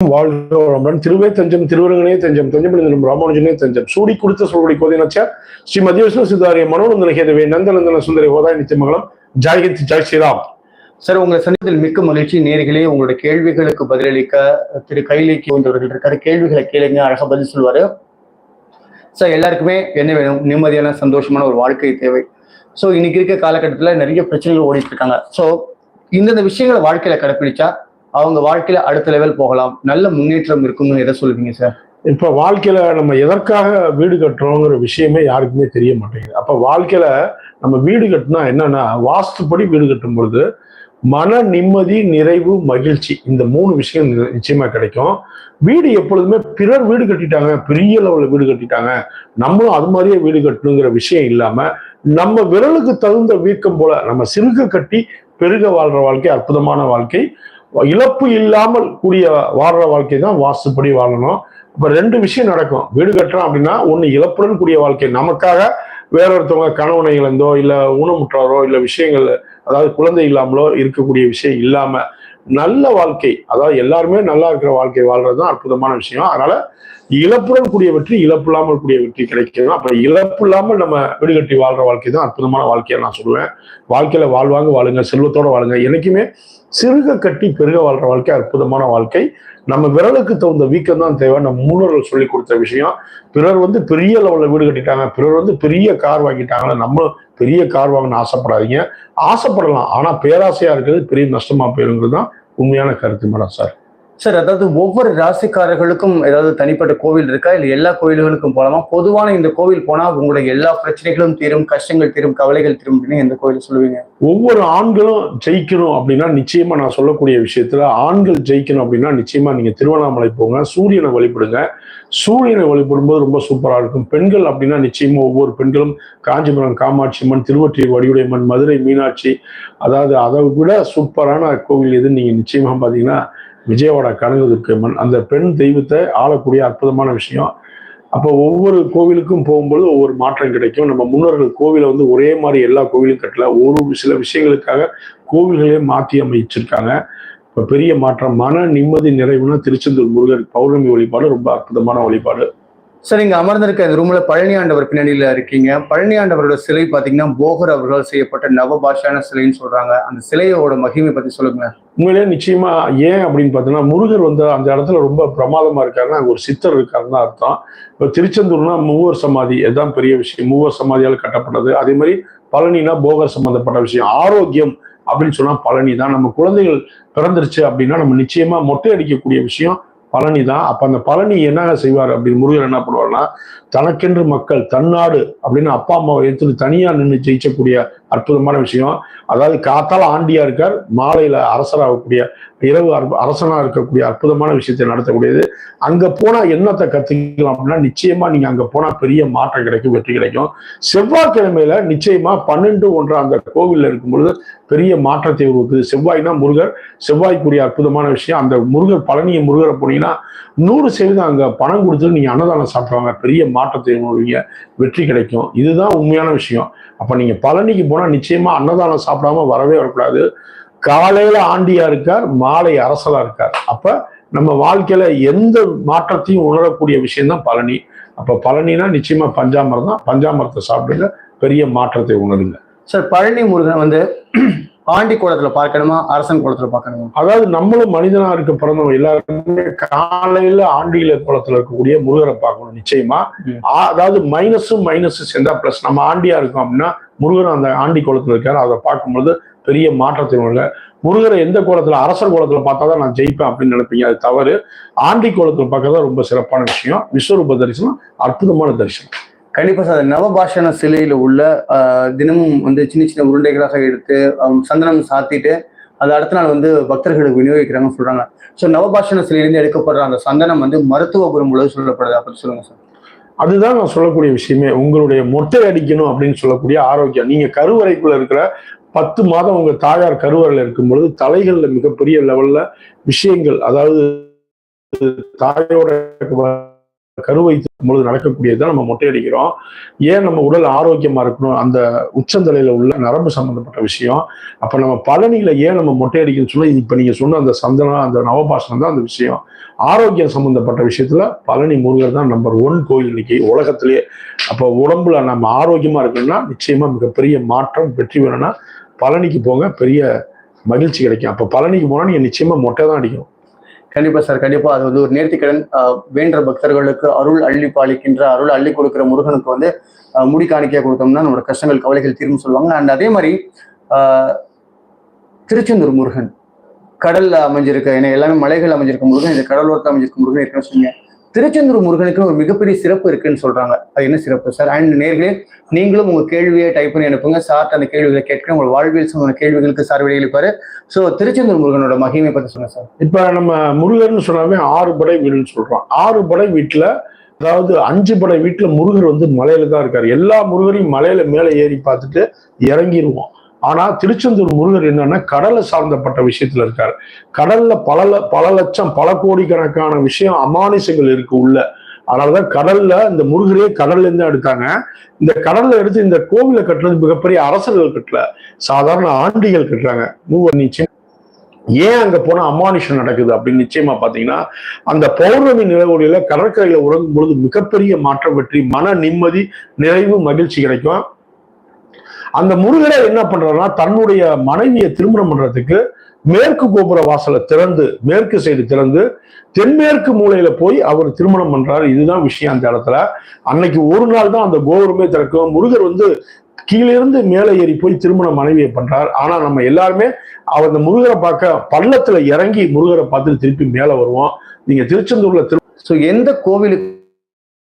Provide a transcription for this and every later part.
வாழ்க திருவே தஞ்சம் திருவரங்கனே தஞ்சம் தஞ்சமடைந்தனும் ராமானுஜனே தஞ்சம். சூடி கொடுத்த சொல்படி கோதினச்சார் ஸ்ரீ மத்திய விஷ்ணு சித்தாரிய மனோநந்தன கேதவே நந்தநந்தன சுந்தரி ஹோதாய் நித்தியமங்கலம் ஜாகித் ஜாய் ஸ்ரீராம். சார் உங்களை சந்தித்ததில் மிக்க மகிழ்ச்சி. நேர்களே உங்களுடைய கேள்விகளுக்கு பதிலளிக்க திரு கைலிக்கு வந்தவர்கள் இருக்காரு. கேள்விகளை கேளுங்க அழகா பதில் சொல்வாரு சார் எல்லாருக்குமே என்ன வேணும்? நிம்மதியான சந்தோஷமான ஒரு வாழ்க்கை தேவை. ஸோ இன்னைக்கு இருக்க காலகட்டத்தில் நிறைய பிரச்சனைகள் ஓடிட்டு இருக்காங்க. ஸோ இந்தந்த விஷயங்களை வாழ்க்கையில கடைப்பிடிச்சா அவங்க வாழ்க்கையில அடுத்த லெவல் போகலாம். நல்ல முன்னேற்றம் இருக்கும்னு எதை சொல்லுவீங்க சார் இப்ப வாழ்க்கையில நம்ம எதற்காக வீடு கட்டுறோங்கிற விஷயமே யாருக்குமே தெரிய மாட்டேங்குது. அப்ப வாழ்க்கையில நம்ம வீடு கட்டினா என்னன்னா வாஸ்துப்படி வீடு கட்டும் பொழுது மன நிம்மதி நிறைவு மகிழ்ச்சி இந்த மூணு விஷயம் நி- நிச்சயமா கிடைக்கும். வீடு எப்பொழுதுமே பிறர் வீடு கட்டிட்டாங்க பெரிய லெவலில் வீடு கட்டிட்டாங்க. நம்மளும் அது மாதிரியே வீடு கட்டணுங்கிற விஷயம் இல்லாம நம்ம விரலுக்கு தகுந்த வீக்கம் போல நம்ம சிறுக கட்டி பெருக வாழ்ற வாழ்க்கை அற்புதமான வாழ்க்கை. இழப்பு இல்லாமல் கூடிய வாழ்ற வாழ்க்கை தான் வாஸ்துப்படி வாழணும். இப்ப ரெண்டு விஷயம் நடக்கும். வீடு கட்டுறோம் அப்படின்னா ஒன்று இழப்புடன் கூடிய வாழ்க்கை. நமக்காக வேற ஒருத்தவங்க கணவனை இழந்தோ இல்ல ஊனமுற்றாரோ இல்ல விஷயங்கள் அதாவது குழந்தை இல்லாமலோ இருக்கக்கூடிய விஷயம் இல்லாம நல்ல வாழ்க்கை அதாவது எல்லாருமே நல்லா இருக்கிற வாழ்க்கை வாழ்றது தான் அற்புதமான விஷயம். அதனால இழப்புடன் கூடிய வெற்றி இழப்பு இல்லாமல் கூடிய வெற்றி கிடைக்கணும். அப்ப இழப்பு இல்லாமல் நம்ம வீடு கட்டி வாழ்ற வாழ்க்கை தான் அற்புதமான வாழ்க்கையை நான் சொல்லுவேன். வாழ்க்கையில வாழ்வாங்க வாழுங்க செல்வத்தோட வாழுங்க. என்னைக்குமே சிறுக கட்டி பெருக வாழ்ற வாழ்க்கை அற்புதமான வாழ்க்கை. நம்ம விரலுக்கு தகுந்த வீக்கம் தான் தேவை. நம்ம முன்னோர்கள் சொல்லி கொடுத்த விஷயம். பிறர் வந்து பெரிய லெவலில் வீடு கட்டிட்டாங்க. பிறர் வந்து பெரிய கார் வாங்கிட்டாங்களே நம்ம பெரிய கார் வாங்கணும்னு ஆசைப்படாதீங்க. ஆசைப்படலாம். ஆனா பேராசையா இருக்கிறது பெரிய நஷ்டமா போயிருங்கிறது தான் உண்மையான கருத்து மேடம் சார். சார் அதாவது ஒவ்வொரு ராசிக்காரர்களுக்கும் ஏதாவது தனிப்பட்ட கோவில் இருக்கா? இல்லை எல்லா கோயில்களுக்கும் போலாமா? பொதுவான இந்த கோவில் போனா உங்களுடைய எல்லா பிரச்சனைகளும் தீரும் கஷ்டங்கள் தீரும் கவலைகள் தீரும் அப்படின்னு எந்த கோயில் சொல்லுவீங்க? ஒவ்வொரு ஆண்களும் ஜெயிக்கணும் அப்படின்னா நிச்சயமா நான் சொல்லக்கூடிய விஷயத்துல ஆண்கள் ஜெயிக்கணும் அப்படின்னா நிச்சயமா நீங்க திருவண்ணாமலை போங்க சூரியனை வழிபடுங்க. சூரியனை வழிபடும்போது ரொம்ப சூப்பரா இருக்கும். பெண்கள் அப்படின்னா நிச்சயமா ஒவ்வொரு பெண்களும் காஞ்சிபுரம் காமாட்சி அம்மன் திருவொற்றியூர் வடிவுடையம்மன் மதுரை மீனாட்சி. அதாவது அதை விட சூப்பரான கோவில் எதுன்னு நீங்க நிச்சயமா பாத்தீங்கன்னா விஜயவாடா மண் அந்த பெண் தெய்வத்தை ஆளக்கூடிய அற்புதமான விஷயம். அப்போ ஒவ்வொரு கோவிலுக்கும் போகும்போது ஒவ்வொரு மாற்றம் கிடைக்கும். நம்ம முன்னோர்கள் கோவிலை வந்து ஒரே மாதிரி எல்லா கோவிலும் கட்டல. ஒரு சில விஷயங்களுக்காக கோவில்களே மாற்றி அமைச்சிருக்காங்க. இப்போ பெரிய மாற்றம் மன நிம்மதி நிறைவுனா திருச்செந்தூர் முருகன் பௌர்ணமி வழிபாடு ரொம்ப அற்புதமான வழிபாடு. சார் இங்க அமர்ந்திருக்க இந்த ரூம்ல பழனி ஆண்டவர் பின்னணியில இருக்கீங்க. பழனி ஆண்டவரோட சிலை பாத்தீங்கன்னா போகர் அவர்களால் செய்யப்பட்ட நவபாஷான சிலைன்னு சொல்றாங்க. அந்த சிலையோட மகிமை பத்தி சொல்லுங்க உங்களே நிச்சயமா ஏன் அப்படின்னு பார்த்தீங்கன்னா முருகர் வந்து அந்த இடத்துல ரொம்ப பிரமாதமா இருக்காருன்னா ஒரு சித்தர் இருக்காருன்னு தான் அர்த்தம். இப்போ திருச்செந்தூர்னா மூவர் சமாதி இதுதான் பெரிய விஷயம். மூவர் சமாதியால் கட்டப்பட்டது. அதே மாதிரி பழனினா போகர் சம்பந்தப்பட்ட விஷயம். ஆரோக்கியம் அப்படின்னு சொன்னா பழனி தான் நம்ம குழந்தைகள் பிறந்துருச்சு அப்படின்னா நம்ம நிச்சயமா மொட்டை அடிக்கக்கூடிய விஷயம். பழனி தான். அப்ப அந்த பழனி என்ன செய்வார் அப்படின்னு முருகர் என்ன பண்ணுவார்னா தனக்கென்று மக்கள் தன்னாடு அப்படின்னு அப்பா அம்மாவை எடுத்துட்டு தனியா நின்று ஜெயிச்சக்கூடிய அற்புதமான விஷயம். அதாவது காத்தால் ஆண்டியா இருக்கார். மாலையில அரசராகக்கூடிய இரவு அரசனா இருக்கக்கூடிய அற்புதமான விஷயத்தை நடத்தக்கூடியது. அங்க போனா என்னத்தை கத்துக்கலாம் அப்படின்னா நிச்சயமா நீங்க அங்க போனா பெரிய மாற்றம் கிடைக்கும் வெற்றி கிடைக்கும். செவ்வாய்க்கிழமையில நிச்சயமா பன்னெண்டு ஒன்று அந்த கோவில்ல இருக்கும் பொழுது பெரிய மாற்றத்தை உருவாக்குது. செவ்வாய்னா முருகர். செவ்வாய்க்குரிய அற்புதமான விஷயம். அந்த முருகர் பழனியை முருகரை போனீங்கன்னா நூறு சதவீதம் அங்க பணம் கொடுத்து நீங்க அன்னதானம் சாப்பிடுவாங்க. பெரிய மாற்றத்தை உணர்வீங்க வெற்றி கிடைக்கும். இதுதான் உண்மையான விஷயம். அப்ப நீங்க பழனிக்கு போனா நிச்சயமா அன்னதானம் சாப்பிடாம வரவே வரக்கூடாது. காலையில ஆண்டியா இருக்கார் மாலை அரசலா இருக்கார். அப்ப நம்ம வாழ்க்கையில எந்த மாற்றத்தையும் உணரக்கூடிய விஷயம் தான் பழனி. அப்ப பழனினா நிச்சயமா பஞ்சாமரம் தான். பஞ்சாமரத்தை சாப்பிடுங்க பெரிய மாற்றத்தை உணருங்க. சார் பழனி முருகன் வந்து ஆண்டி கோலத்துல பார்க்கணுமா அரசன் கோலத்துல பார்க்கணுமா? அதாவது நம்மளும் மனிதனா இருக்க பிறந்தவங்க எல்லாருமே காலையில ஆண்டியில குளத்துல இருக்கக்கூடிய முருகரை பார்க்கணும் நிச்சயமா. அதாவது மைனஸும் மைனஸ் சேர்ந்தா பிளஸ் நம்ம ஆண்டியா இருக்கோம் அப்படின்னா முருகர் அந்த ஆண்டி கோலத்தில் இருக்கார். அதை பார்க்கும்பொழுது பெரிய மாற்றத்தை உள்ள. முருகரை எந்த கோலத்தில் அரசர் பார்த்தா தான் நான் ஜெயிப்பேன் அப்படின்னு நினைப்பீங்க. அது தவறு. ஆண்டி கோலத்தில் பார்க்கறதா ரொம்ப சிறப்பான விஷயம். விஸ்வரூப தரிசனம் அற்புதமான தரிசனம். கண்டிப்பா சார். நவபாஷண சிலையில உள்ள தினமும் வந்து சின்ன சின்ன உருண்டைகளாக எடுத்து சந்தனம் சாத்திட்டு அது அடுத்த நாள் வந்து பக்தர்களுக்கு விநியோகிக்கிறாங்கன்னு சொல்றாங்க. ஸோ நவபாஷண சிலையிலிருந்து எடுக்கப்படுற அந்த சந்தனம் வந்து மருத்துவ குணம் உள்ளது சொல்லப்படுது அப்படி சொல்லுங்க சார். அதுதான் நான் சொல்லக்கூடிய விஷயமே. உங்களுடைய மொட்டை அடிக்கணும் அப்படின்னு சொல்லக்கூடிய ஆரோக்கியம். நீங்க கருவறைக்குள்ள இருக்கிற பத்து மாதம் உங்க தாயார் கருவறையில இருக்கும் பொழுது தலைகள்ல மிகப்பெரிய லெவல்ல விஷயங்கள் அதாவது தாயோட கருவை பொழுது நடக்கக்கூடியதுதான் நம்ம மொட்டை அடிக்கிறோம் ஏன் நம்ம உடல் ஆரோக்கியமா இருக்கணும்? அந்த உச்சந்தலையில உள்ள நரம்பு சம்பந்தப்பட்ட விஷயம். அப்ப நம்ம பழனியில ஏன் நம்ம மொட்டை அடிக்கணும்னு இப்ப நீங்க சொன்ன அந்த சந்தனம் அந்த நவபாசனம் தான் அந்த விஷயம். ஆரோக்கியம் சம்பந்தப்பட்ட விஷயத்துல பழனி முருகர் தான் நம்பர் ஒன் கோயில் இன்னைக்கு உலகத்திலேயே. அப்போ உடம்புல நம்ம ஆரோக்கியமா இருக்கணும்னா நிச்சயமா மிகப்பெரிய மாற்றம் வெற்றி வேணும்னா பழனிக்கு போங்க. பெரிய மகிழ்ச்சி கிடைக்கும். அப்ப பழனிக்கு போனா நீங்க நிச்சயமா மொட்டை தான் அடிக்கணும். கண்டிப்பா சார் கண்டிப்பா. அது வந்து ஒரு நேர்த்திக்கடன் வேண்ட பக்தர்களுக்கு அருள் அள்ளி பாலிக்கின்ற அருள் அள்ளி கொடுக்கிற முருகனுக்கு வந்து முடி காணிக்கையா கொடுத்தோம்னா நம்மளோட கஷ்டங்கள் கவலைகள் தீரும் சொல்லுவாங்க. அண்ட் அதே மாதிரி திருச்செந்தூர் முருகன் கடல்ல அமைஞ்சிருக்க ஏன்னா எல்லாமே மலைகள் அமைஞ்சிருக்க முருகன் இந்த கடலோரத்தில் அமைஞ்சிருக்க முருகன் இருக்குன்னு சொன்னீங்க திருச்செந்தூர் முருகனுக்குன்னு ஒரு மிகப்பெரிய சிறப்பு இருக்குன்னு சொல்றாங்க. அது என்ன சிறப்பு? சார் அண்ட் நேர்களே நீங்களும் உங்க கேள்வியை டைப் பண்ணி அனுப்புங்க. சார் அந்த கேள்விகளை கேட்க உங்கள் வாழ்வியல் சம்பந்த கேள்விகளுக்கு சார் விடையளிப்பாரு ஸோ திருச்செந்தூர் முருகனோட மகிமை பத்தி சொல்லுங்க சார் இப்ப நம்ம முருகர்னு சொன்னாவே ஆறு படை வீடுன்னு சொல்றோம். ஆறு படை வீட்டுல அதாவது அஞ்சு படை வீட்டுல முருகர் வந்து மலையில தான் இருக்காரு. எல்லா முருகரையும் மலையில மேலே ஏறி பார்த்துட்டு இறங்கிடுவோம் ஆனா திருச்செந்தூர் முருகர் என்னன்னா கடலை சார்ந்தப்பட்ட விஷயத்துல இருக்காரு. கடல்ல பல பல லட்சம் பல கோடிக்கணக்கான விஷயம் அமானுஷங்கள் இருக்கு உள்ள. அதனாலதான் கடல்ல இந்த முருகரே கடல்ல இருந்து எடுத்தாங்க. இந்த கடல்ல எடுத்து இந்த கோவிலை கட்டுறது மிகப்பெரிய அரசர்கள் கட்டல. சாதாரண ஆண்டிகள் கட்டுறாங்க. மூவர் நிச்சயம். ஏன் அங்க போனா அமானுஷம் நடக்குது அப்படின்னு நிச்சயமா பாத்தீங்கன்னா அந்த பௌர்ணமி நிலவொளியில கடற்கரையில உறங்கும் பொழுது மிகப்பெரிய மாற்றம் வெற்றி மன நிம்மதி நிறைவு மகிழ்ச்சி கிடைக்கும். அந்த முருகரை என்ன பண்றாருன்னா தன்னுடைய மனைவியை திருமணம் பண்றதுக்கு மேற்கு கோபுர வாசலை திறந்து மேற்கு சைடு திறந்து தென்மேற்கு மூலையில போய் அவர் திருமணம் பண்றாரு. இதுதான் விஷயம் அந்த இடத்துல. அன்னைக்கு ஒரு நாள் தான் அந்த கோபுரமே திறக்கும். முருகர் வந்து கீழிருந்து மேலே ஏறி போய் திருமண மனைவியை பண்றார். ஆனா நம்ம எல்லாருமே அவர் அந்த முருகரை பார்க்க பள்ளத்துல இறங்கி முருகரை பார்த்துட்டு திருப்பி மேல வருவோம். நீங்க திருச்செந்தூர்ல திரு எந்த கோவிலுக்கு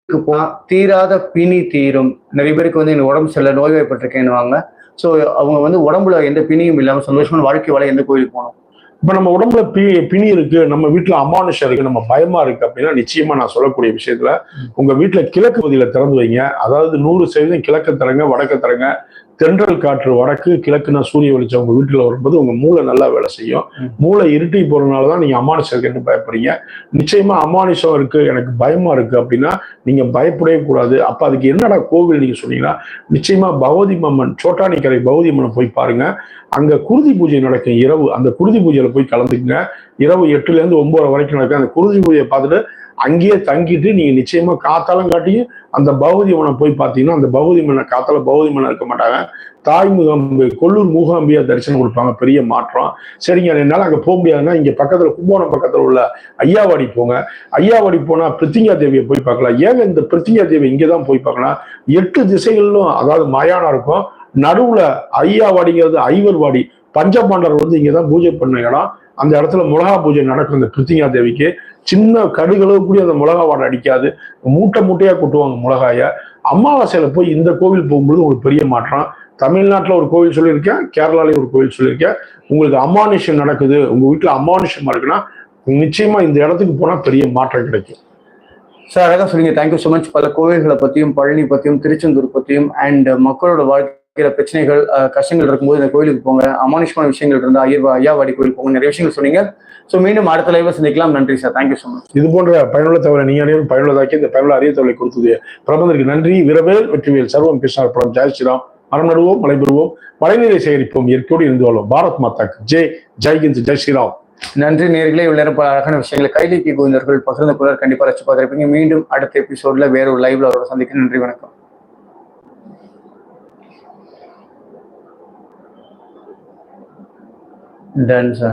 போனா தீராத பிணி தீரும். நிறைய பேருக்கு வந்து எனக்கு உடம்பு சரியில்லை நோய்வாய்ப்பட்டிருக்கேன்னுவாங்க ஸோ அவங்க வந்து உடம்புல எந்த பிணியும் இல்லாம சந்தோஷமான வாழ்க்கை வாழ எந்த கோவிலுக்கு போகணும்? இப்ப நம்ம உடம்புல பி பிணி இருக்கு நம்ம வீட்டுல அமானுஷம் இருக்கு நம்ம பயமா இருக்கு அப்படின்னா நிச்சயமா நான் சொல்லக்கூடிய விஷயத்துல உங்க வீட்டுல கிழக்கு பகுதியில திறந்து வைங்க. அதாவது நூறு சதவீதம் கிழக்க தரங்க வடக்க தரங்க தென்றல் காற்று வடக்கு கிழக்குனா சூரிய வெளிச்சம் உங்க வீட்டுல வரும்போது உங்க மூளை நல்லா வேலை செய்யும். மூளை இருட்டி போறதுனாலதான் நீங்க அமானுஷம் இருக்குன்னு பயப்படுறீங்க? நிச்சயமா அமானுஷம் இருக்கு எனக்கு பயமா இருக்கு அப்படின்னா நீங்க பயப்படவே கூடாது. அப்ப அதுக்கு என்னடா கோவில் நீங்க சொன்னீங்கன்னா நிச்சயமா பகவதி அம்மன் சோட்டானிக்கரை பகவதி அம்மனை போய் பாருங்க. அங்க குருதி பூஜை நடக்கும் இரவு. அந்த குருதி பூஜையில போய் கலந்துக்குங்க. இரவு எட்டுல இருந்து ஒன்பது வரைக்கும் நடக்கும். அந்த குருதி பூஜையை பார்த்துட்டு அங்கேயே தங்கிட்டு நீங்க நிச்சயமா காத்தாலும் காட்டியும் அந்த பௌதி மனை போய் பார்த்தீங்கன்னா அந்த பௌதி மனை காத்தால பௌதி அம்மனை இருக்க மாட்டாங்க. தாய் முகாம்பு கொல்லூர் மூகாம்பியா தரிசனம் கொடுப்பாங்க. பெரிய மாற்றம். சரிங்க என்னால அங்க போக முடியாதுன்னா இங்க பக்கத்துல கும்போணம் பக்கத்துல உள்ள ஐயாவாடி போங்க. ஐயாவாடி போனா பிரித்திங்கா தேவியை போய் பார்க்கலாம். ஏங்க இந்த பிரித்திங்கா தேவி இங்கதான் போய் பார்க்கலாம்? எட்டு திசைகளிலும் அதாவது மயானம் இருக்கும். நடுவுல ஐயாவாடிங்கிறது ஐவர்வாடி பஞ்சபாண்டர் வந்து இங்கதான் பூஜை பண்ண இடம். அந்த இடத்துல மிளகா பூஜை நடக்கும் இந்த பிரித்திங்கா தேவிக்கு. சின்ன கடுகளவு கூடி அந்த மிளகா வாடை அடிக்காது. மூட்டை மூட்டையாக கொட்டுவாங்க மிளகாய. அமாவாசையில் போய் இந்த கோவில் போகும்போது ஒரு பெரிய மாற்றம். தமிழ்நாட்டில் ஒரு கோவில் சொல்லியிருக்கேன் கேரளாலேயும் ஒரு கோவில் சொல்லியிருக்கேன். உங்களுக்கு அமானுஷம் நடக்குது உங்கள் வீட்டில் அமானுஷமாக இருக்குன்னா நிச்சயமா இந்த இடத்துக்கு போனால் பெரிய மாற்றம் கிடைக்கும். சார் அழகாக சொல்லுங்க தேங்க்யூ ஸோ மச் பல கோவில்களை பற்றியும் பழனி பற்றியும் திருச்செந்தூர் பற்றியும் அண்ட் மக்களோட வாழ்க்கை வாழ்க்கையில பிரச்சனைகள் கஷ்டங்கள் இருக்கும்போது இந்த கோயிலுக்கு போங்க. அமானுஷமான விஷயங்கள் இருந்தா ஐயர் ஐயாவாடி கோயில் போங்க. நிறைய விஷயங்கள் சொன்னீங்க. ஸோ மீண்டும் அடுத்த லைவ்ல சந்திக்கலாம். நன்றி சார். தேங்க்யூ ஸோ மச் இது போன்ற பயனுள்ள தகவலை நீங்க அனைவரும் பயனுள்ளதாக்கி இந்த பயனுள்ள அரிய தகவலை கொடுத்தது பிரபந்தருக்கு நன்றி. விரவேல் வெற்றிவேல் சர்வம் கிருஷ்ணர் படம் ஜெய் ஸ்ரீராம். மரம் நடுவோம் மலை பெறுவோம் மழைநீரை சேகரிப்போம். இயற்கையோடு இருந்து வாழ்வோம் பாரத் மாதாக்கு ஜெய். ஜெய்ஹிந்த் ஜெய் ஸ்ரீராம். நன்றி நேர்களே. இவ்வளவு நேரம் பல அழகான விஷயங்களை கைலிக்கு கோவிந்தர்கள் பகிர்ந்த குரல் கண்டிப்பா ரசிச்சு பார்த்திருப்பீங்க. மீண்டும் அடுத்த எபிசோட்ல வேற ஒரு லைவ்ல அவரோட சந்திக்க நன்றி வணக்கம். Ton sir